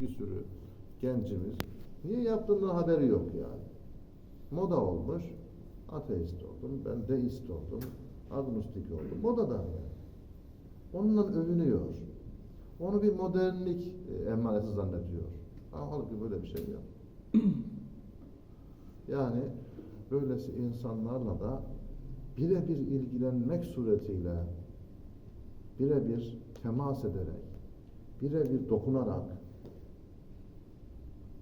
bir sürü gencimiz niye yaptığından haberi yok yani. Moda olmuş. Ateist oldum, ben deist oldum, agnostik oldum. Modadan yani. Onunla övünüyor. Onu bir modernlik e, emaresi zannediyor. Ama halbuki böyle bir şey yok. Yani böylesi insanlarla da birebir ilgilenmek suretiyle birebir temas ederek birebir dokunarak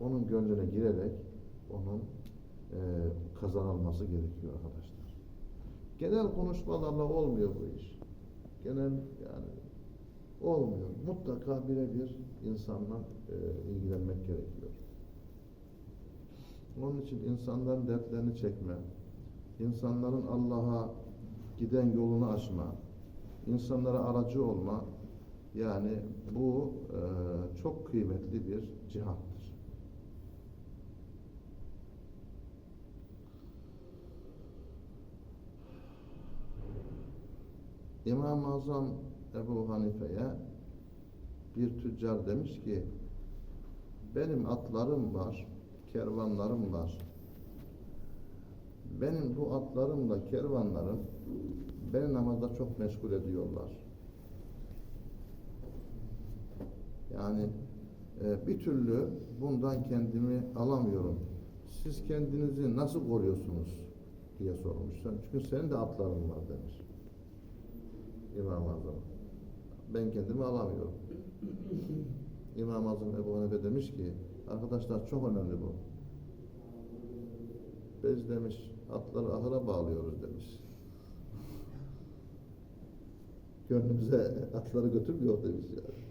onun gönlüne girerek onun e, kazanılması gerekiyor arkadaşlar. Genel konuşmalarla olmuyor bu iş. Genel yani olmuyor. Mutlaka birebir insanla e, ilgilenmek gerekiyor. Onun için insanların dertlerini çekme, insanların Allah'a giden yolunu açma, insanlara aracı olma, yani bu e, çok kıymetli bir cihattır. İmam-ı Azam Ebu Hanife'ye bir tüccar demiş ki benim atlarım var, kervanlarım var. Benim bu atlarımla kervanlarım beni namazda çok meşgul ediyorlar. Yani e, bir türlü bundan kendimi alamıyorum. Siz kendinizi nasıl koruyorsunuz diye sormuş. Çünkü senin de atların var demiş. İmam-ı Azam. Ben kendimi alamıyorum. İmam-ı Azam Ebu Hanife demiş ki arkadaşlar çok önemli bu. Biz demiş atları ahıra bağlıyoruz demiş. Gönlümüze atları götürmüyor demiş yani.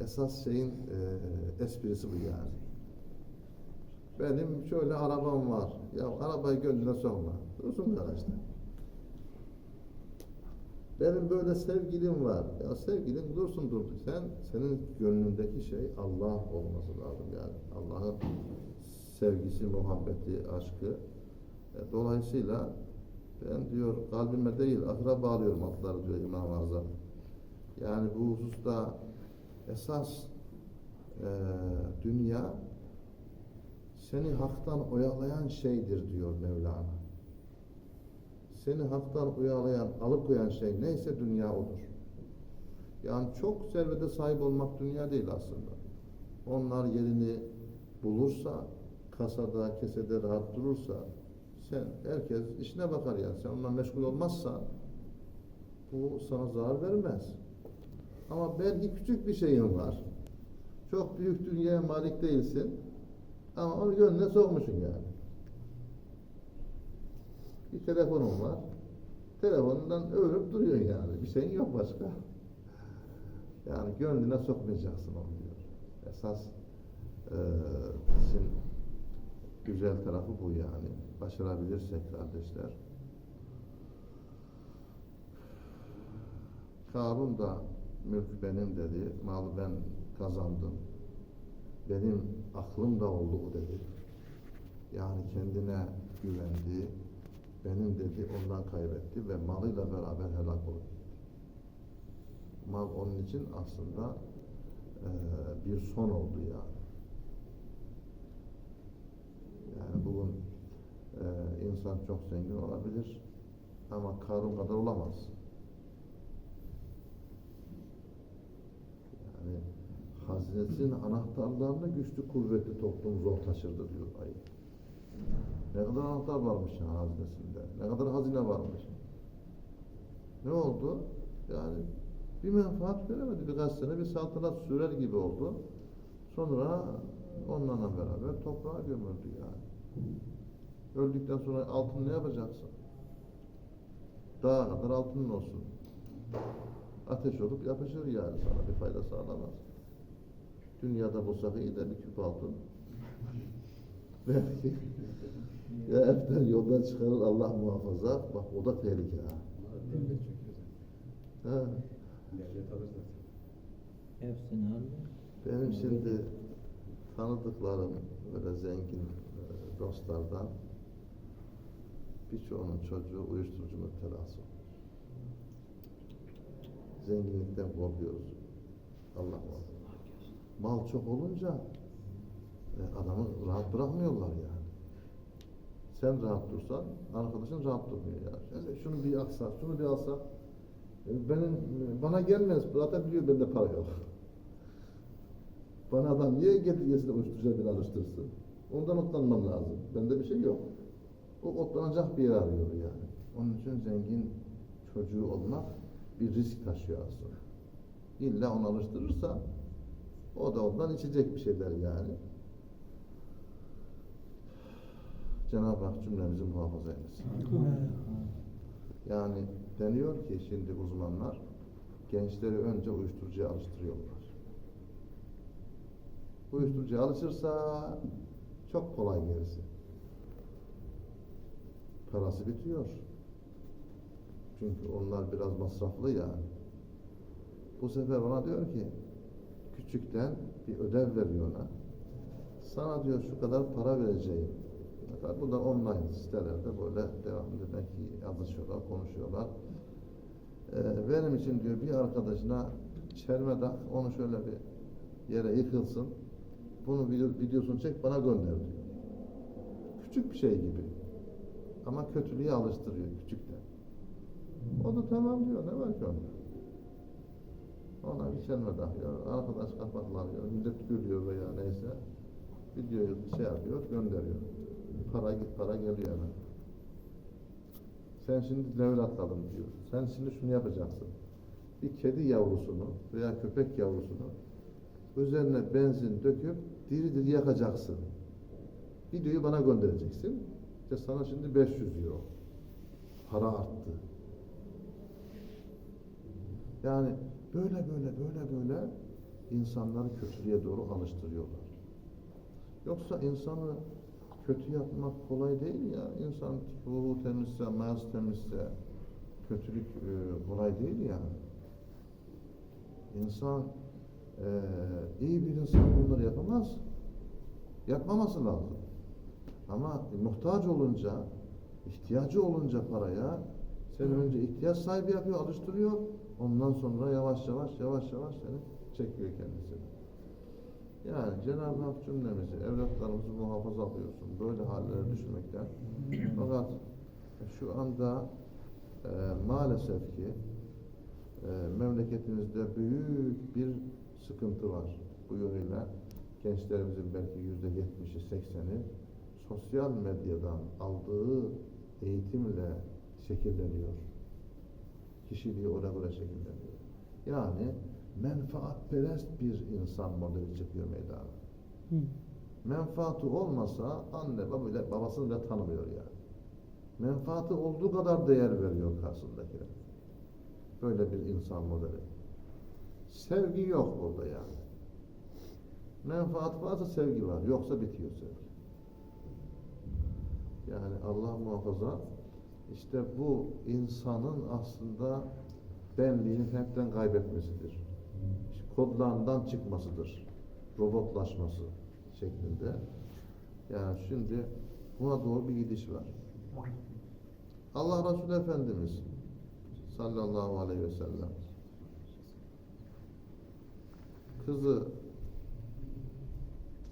Esas şeyin e, esprisi bu yani. Benim şöyle arabam var. Ya arabayı gönlüne sokma. Dursun garajda. Benim böyle sevgilim var. Ya sevgilin dursun durduk. Sen senin gönlündeki şey Allah olması lazım yani. Allah'ın sevgisi, muhabbeti, aşkı. E, dolayısıyla ben diyor kalbime değil ahıra bağlıyorum atları diyor İmam-ı Azam. Yani bu hususta esas e, dünya seni haktan oyalayan şeydir diyor Mevlana. Seni haktan uyalayan, alıkoyan şey neyse dünya odur. Yani çok servete sahip olmak dünya değil aslında. Onlar yerini bulursa, kasada, kesede rahat durursa, sen herkes işine bakar yani. Sen onunla meşgul olmazsan bu sana zarar vermez. Ama belki küçük bir şeyin var. Çok büyük dünyaya malik değilsin. Ama onu gönlüne sokmuşsun yani. Bir telefonun var. Telefonundan övürüp duruyorsun yani. Bir şeyin yok başka. Yani gönlüne sokmayacaksın onu diyor. Esas işin güzel tarafı bu yani. Başarabilirsek kardeşler. Karun da mülk benim dedi. Malı ben kazandım. Benim aklım da oldu bu dedi. Yani kendine güvendi. Benim dedi ondan kaybetti ve malıyla beraber helak oldu. Mal onun için aslında eee, bir son oldu yani. Yani bugün eee, insan çok zengin olabilir ama Karun kadar olamaz. Yani hazinesinin anahtarlarını güçlü kuvvetli toplum zor taşırdı diyor ayet. Ne kadar anahtar varmış ya hazinesinde. Ne kadar hazine varmış. Ne oldu? Yani bir menfaat veremedi. Birkaç sene bir saltanat sürer gibi oldu. Sonra onlarla beraber toprağa gömüldü yani. Öldükten sonra altın ne yapacaksın? Dağa kadar altının olsun. Ateş olup yapışır yani sana bir fayda sağlamaz. Dünyada bulsak iyi de bir küp altın. Belki ya elden yoldan çıkarır Allah muhafaza. Bak o da tehlike ha. Ha. Hepsini aldı. Benim şimdi tanıdıklarım böyle zengin e, dostlardan birçoğunun çocuğu uyuşturucu müptelası. Zenginlikten korkuyoruz. mal çok olunca e, adamı rahat bırakmıyorlar yani. Sen rahat dursan, arkadaşın rahat durmuyor yani. Yani şunu bir aksa, şunu bir alsa, e, benim bana gelmez, zaten biliyor bende para yok. Bana adam niye getirgesi de uyuşturucuya beni alıştırsın? Ondan otlanmam lazım. Bende bir şey yok. O otlanacak bir yer arıyor yani. Onun için zengin çocuğu olmak bir risk taşıyor aslında. İlla onu alıştırırsa o da ondan içecek bir şeyler yani. Cenab-ı Hak cümlemizi muhafaza eylesin. Yani deniyor ki şimdi uzmanlar gençleri önce uyuşturucuya alıştırıyorlar. Uyuşturucuya alışırsa çok kolay gerisi. Parası bitiyor. Çünkü onlar biraz masraflı ya. Bu sefer ona diyor ki küçükten bir ödev veriyor ona. Sana diyor şu kadar para vereceğim. Mesela bu da online sitelerde böyle devam demek ki yazışıyorlar, konuşuyorlar. Ee, benim için diyor bir arkadaşına çelme tak, onu şöyle bir yere yıkılsın. Bunu video, videosunu çek bana gönder diyor. Küçük bir şey gibi. Ama kötülüğe alıştırıyor küçükten. O da tamam diyor. Ne var ki onda? Ona bir çelme takıyor. Arkadaş kapaklanıyor. Millet gülüyor veya neyse. Videoyu şey yapıyor, gönderiyor. Para git para geliyor hemen. Sen şimdi level atladın diyor. Sen şimdi şunu yapacaksın. Bir kedi yavrusunu veya köpek yavrusunu üzerine benzin döküp diri diri yakacaksın. Videoyu bana göndereceksin. İşte sana şimdi 500 euro. Para arttı. Yani böyle böyle böyle böyle insanları kötülüğe doğru alıştırıyorlar. Yoksa insanı kötü yapmak kolay değil ya. İnsan ruhu temizse, mayası temizse kötülük e, kolay değil yani. İnsan e, iyi bir insan bunları yapamaz. Yapmaması lazım. Ama muhtaç olunca, ihtiyacı olunca paraya seni önce ihtiyaç sahibi yapıyor, alıştırıyor. Ondan sonra yavaş yavaş yavaş yavaş seni çekiyor kendisine. Yani Cenab-ı Hak cümlemizi, evlatlarımızı muhafaza buyursun. Böyle hallere düşmekten. Fakat şu anda e, maalesef ki e, memleketimizde büyük bir sıkıntı var. Bu yönüyle gençlerimizin belki yüzde yetmişi, sekseni sosyal medyadan aldığı eğitimle şekilleniyor. Kişiliği ona göre şekilleniyor. Yani menfaatperest bir insan modeli çıkıyor meydana. Menfaati olmasa anne baba babasını bile tanımıyor yani. Menfaati olduğu kadar değer veriyor karşısındakine. Böyle bir insan modeli. Sevgi yok burada yani. Menfaat varsa sevgi var. Yoksa bitiyor sevgi. Yani Allah muhafaza işte bu insanın aslında benliğini hepten kaybetmesidir. Kodlarından çıkmasıdır. Robotlaşması şeklinde. Yani şimdi buna doğru bir gidiş var. Allah Resulü Efendimiz sallallahu aleyhi ve sellem kızı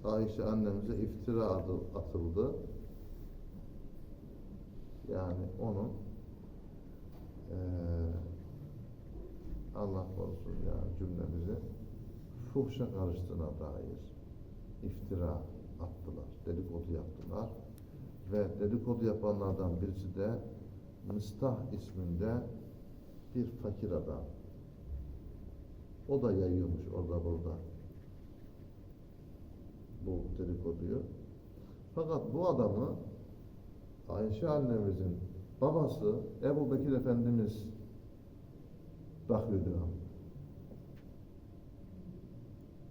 Ayşe annemize iftira adı atıldı. Yani onun eee Allah korusun ya cümlemizi fuhşa karıştığına dair iftira attılar, dedikodu yaptılar ve dedikodu yapanlardan birisi de Mistah isminde bir fakir adam. O da yayıyormuş orada burada bu dedikoduyu. Fakat bu adamı Ayşe annemizin babası Ebu Bekir Efendimiz bakıyordu.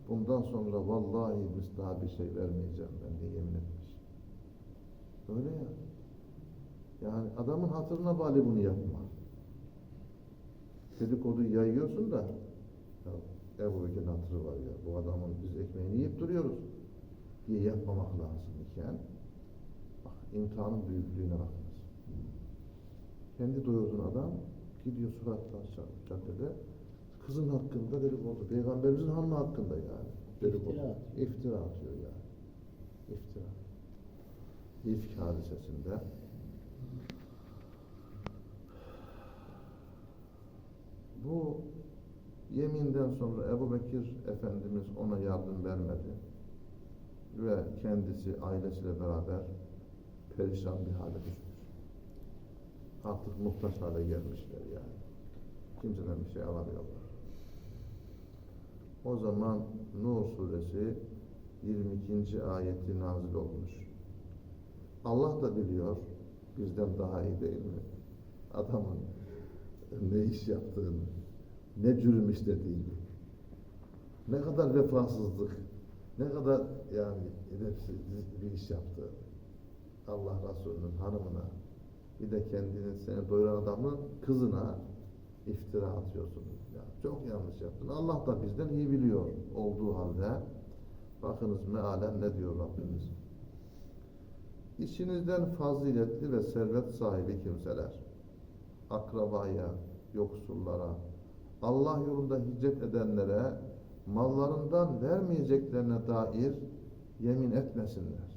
Bundan sonra vallahi daha bir şey vermeyeceğim ben diye yemin etmiş. Öyle ya. Yani adamın hatırına bari bunu yapma. Dedikodu yayıyorsun da ya Ebu Bekir'in hatırı var ya. Bu adamın biz ekmeğini yiyip duruyoruz diye yapmamak lazım iken bak imtihanın büyüklüğüne bakınız. Kendi doyurduğun adam gidiyor suratlar caddede kızın hakkında dedikodu. Peygamberimizin hanımı hakkında yani. dedikodu. İftira. İftira atıyor ya. İftira. İfk hadisesinde bu yeminden sonra Ebu Bekir Efendimiz ona yardım vermedi ve kendisi ailesiyle beraber perişan bir hale düşmüş. Artık muhtaç hale gelmişler yani. Kimseden bir şey alamıyorlar. O zaman Nur suresi 22. ayeti nazil olmuş. Allah da biliyor bizden daha iyi değil mi? Adamın ne iş yaptığını, ne cürüm işlediğini, ne kadar vefasızlık, ne kadar yani edepsiz bir iş yaptığını. Allah Resulü'nün hanımına, bir de kendini seni doyuran adamın kızına iftira atıyorsun. Ya çok yanlış yaptın. Allah da bizden iyi biliyor olduğu halde bakınız mealen ne diyor Rabbimiz? İçinizden faziletli ve servet sahibi kimseler, akrabaya, yoksullara, Allah yolunda hicret edenlere mallarından vermeyeceklerine dair yemin etmesinler.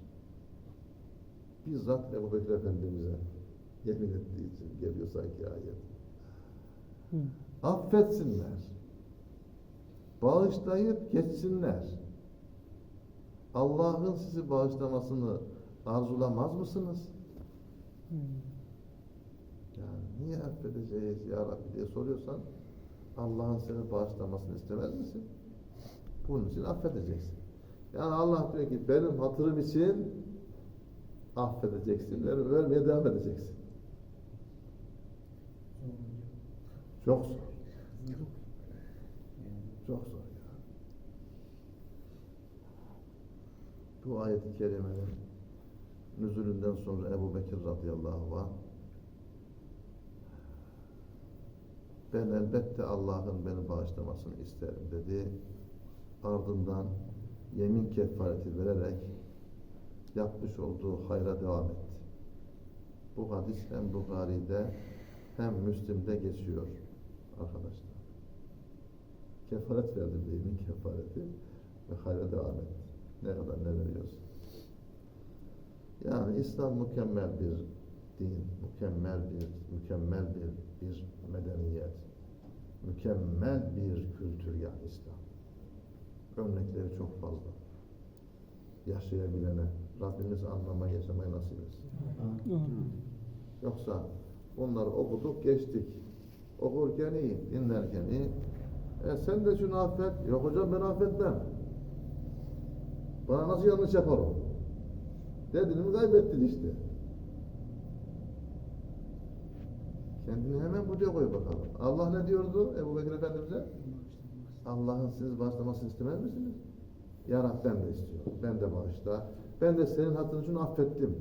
Bizzat Ebu Bekir Efendimiz'e yemin ettiği için geliyor sanki ayet. Hı. Affetsinler. Bağışlayıp geçsinler. Allah'ın sizi bağışlamasını arzulamaz mısınız? Hı. Yani niye affedeceğiz ya Rabbi diye soruyorsan Allah'ın seni bağışlamasını istemez misin? Bunun için affedeceksin. Yani Allah diyor ki benim hatırım için affedeceksin, ver, vermeye devam edeceksin. Çok zor. Çok zor. Bu ayet-i kerimenin nüzulünden sonra Ebu Bekir radıyallahu anh ben elbette Allah'ın beni bağışlamasını isterim dedi. Ardından yemin kefareti vererek yapmış olduğu hayra devam etti. Bu hadis hem Bukhari'de hem Müslim'de geçiyor arkadaşlar. Kefaret verdim yemin kefareti ve hayra devam etti. Ne kadar ne veriyorsun? Yani İslam mükemmel bir din, mükemmel bir mükemmel bir bir medeniyet, mükemmel bir kültür yani İslam. Örnekleri çok fazla. Yaşayabilene Rabbimiz anlamayı, yaşamayı nasip etsin. Yoksa bunları okuduk, geçtik. Okurken iyi, dinlerken iyi. E sen de şunu affet. Yok hocam ben affetmem. Bana nasıl yanlış yapar o? Dedin mi kaybettin işte. Kendini hemen buraya koy bakalım. Allah ne diyordu Ebu Bekir Efendimiz'e? Allah'ın sizi bağışlamasını istemez misiniz? Ya Rab ben de istiyorum. Ben de bağışla. Ben de senin hatırın için affettim.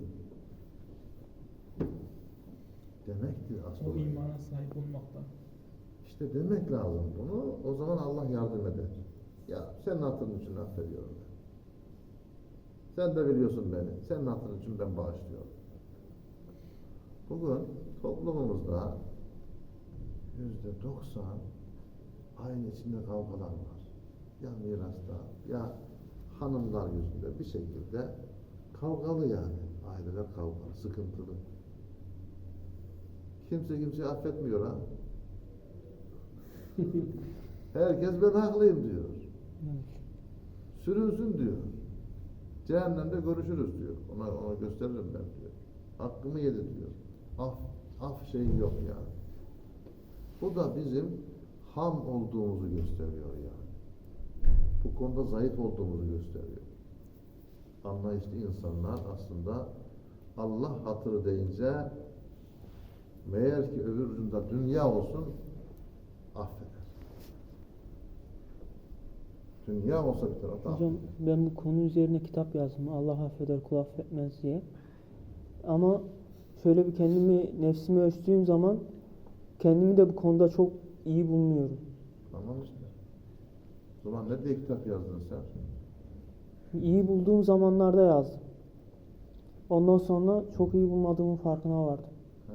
Demektir aslında. O imana sahip olmaktan. İşte demek lazım bunu. O zaman Allah yardım eder. Ya senin hatırın için affediyorum ben. Sen de biliyorsun beni. Senin hatırın için ben bağışlıyorum. Bugün toplumumuzda yüzde doksan aynı içinde kavgalar var. Ya mirasta ya hanımlar yüzünde bir şekilde kavgalı yani. Aileler kavgalı, sıkıntılı. Kimse kimseyi affetmiyor ha. Herkes ben haklıyım diyor. Sürünsün diyor. Cehennemde görüşürüz diyor. Ona, ona gösteririm ben diyor. Hakkımı yedi diyor. Af, af şeyi yok yani. Bu da bizim ham olduğumuzu gösteriyor yani. Bu konuda zayıf olduğumuzu gösteriyor. Anlayışlı insanlar aslında Allah hatırı deyince meğer ki öbür ucunda dünya olsun affeder. Dünya olsa bir tarafta Hocam affeder. ben bu konu üzerine kitap yazdım. Allah affeder kul affetmez diye. Ama şöyle bir kendimi nefsimi ölçtüğüm zaman kendimi de bu konuda çok iyi bulmuyorum. Tamam işte. O zaman ne diye kitap yazdın sen? İyi bulduğum zamanlarda yazdım. Ondan sonra çok iyi bulmadığımın farkına vardım. He.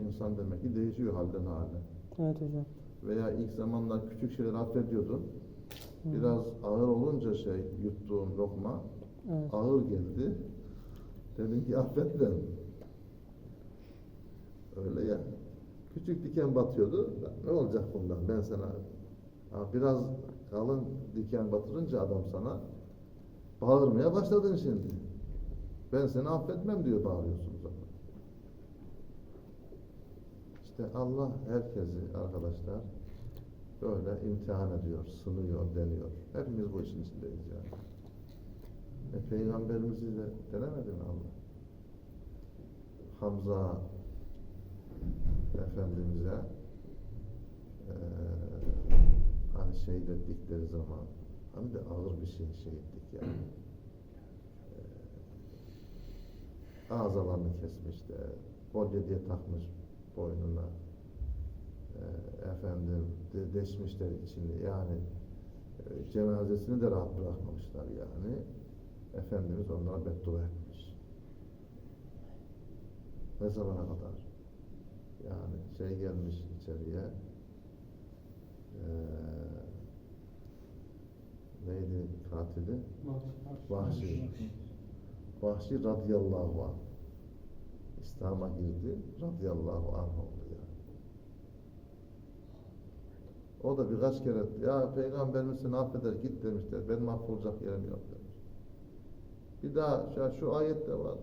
İnsan demek ki değişiyor halden hale. Evet hocam. Veya ilk zamanlar küçük şeyler affediyordun. Biraz ağır olunca şey yuttuğun lokma Evet. ağır geldi. Dedin ki affet beni. Öyle ya. Küçük diken batıyordu. Ne olacak bundan? Ben sana biraz kalın diken batırınca adam sana bağırmaya başladın şimdi. Ben seni affetmem diyor bağırıyorsun o zaman. İşte Allah herkesi arkadaşlar böyle imtihan ediyor, sınıyor, deniyor. Hepimiz bu işin içindeyiz yani. E, Peygamberimizi de denemedi mi Allah? Hamza Efendimiz'e eee hani şehit ettikleri zaman hem de ağır bir şey şehitlik yani. Eee ağzalarını kesmişler, kolye diye takmış boynuna. Eee efendim de, deşmişler içini yani e, cenazesini de rahat bırakmamışlar yani. Efendimiz onlara beddua etmiş. Ne zamana kadar? Yani şey gelmiş içeriye eee neydi katili? Vahşi. Vahşi radıyallahu anh. İslam'a girdi, radıyallahu anh oldu yani. O da birkaç kere ya peygamberimiz seni affeder git demişler. Benim affolacak yerim yok demiş. Bir daha ya şu ayette var.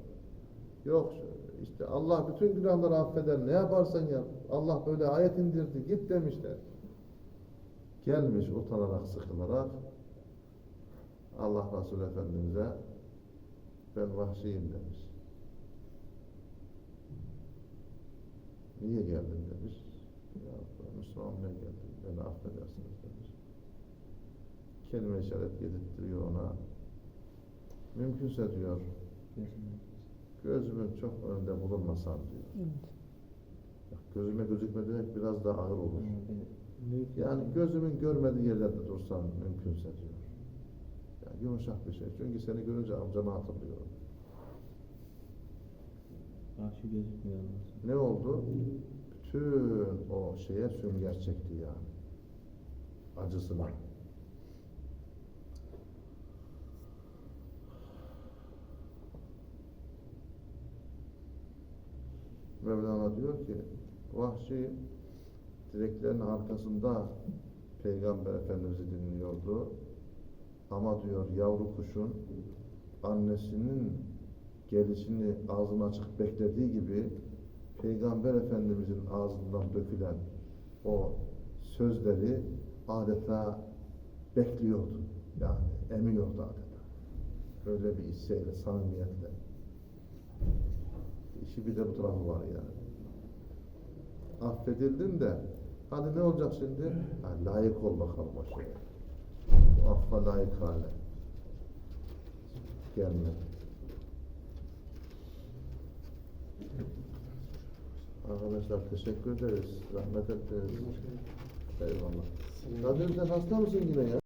Yok işte Allah bütün günahları affeder. Ne yaparsan yap. Allah böyle ayet indirdi. Git demişler. Gelmiş utanarak sıkılarak Allah Resulü Efendimiz'e ben vahşiyim demiş. Niye geldin demiş. Ya Müslüman olmaya geldim. Beni affedersiniz demiş. Kelime işaret yedirttiriyor ona. Mümkünse diyor gözümün çok önünde bulunmasan diyor. Evet. Bak, Gözüme gözükme demek biraz daha ağır olur. Yani gözümün görmediği yerlerde dursan mümkünse diyor. Yani yumuşak bir şey. Çünkü seni görünce amcamı hatırlıyorum. Karşı gözükmüyor. Ne oldu? Bütün o şeye sünger çekti yani. Acısına. Mevlana diyor ki vahşi direklerin arkasında Peygamber Efendimiz'i dinliyordu. Ama diyor yavru kuşun annesinin gelişini ağzını açık beklediği gibi Peygamber Efendimizin ağzından dökülen o sözleri adeta bekliyordu. Yani emiyordu adeta. Öyle bir hisseyle, samimiyetle. İşi bir de bu tarafı var yani. Affedildin de hadi ne olacak şimdi? Ha, layık ol bakalım o şeye. O affa layık hale. Gelme. Arkadaşlar teşekkür ederiz. Rahmet ettiniz. Eyvallah. Kadir sen hasta mısın yine ya?